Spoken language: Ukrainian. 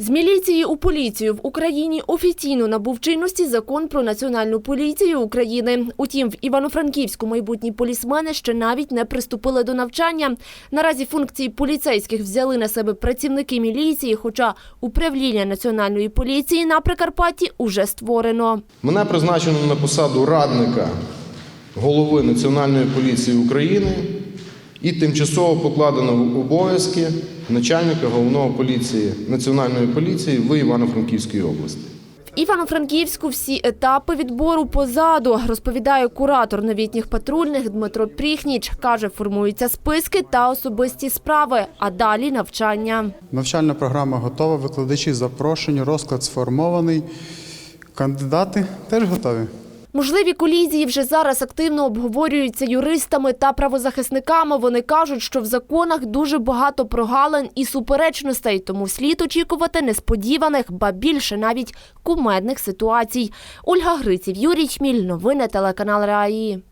З міліції у поліцію в Україні офіційно набув чинності закон про національну поліцію України. Утім, в Івано-Франківську майбутні полісмени ще навіть не приступили до навчання. Наразі функції поліцейських взяли на себе працівники міліції, хоча управління національної поліції на Прикарпатті уже створено. Мене призначено на посаду радника голови Національної поліції України і тимчасово покладено в обов'язки начальника головного поліції Національної поліції в Івано-Франківській області. Івано-Франківську всі етапи відбору позаду, розповідає куратор новітніх патрульних Дмитро Пріхніч. Каже, формуються списки та особисті справи, а далі навчання. Навчальна програма готова, викладачі запрошені, розклад сформований. Кандидати теж готові. Можливі колізії вже зараз активно обговорюються юристами та правозахисниками. Вони кажуть, що в законах дуже багато прогалин і суперечностей, тому слід очікувати несподіваних, ба більше навіть кумедних ситуацій. Ольга Гриців, Юрій Чміль, новини телеканал Раї.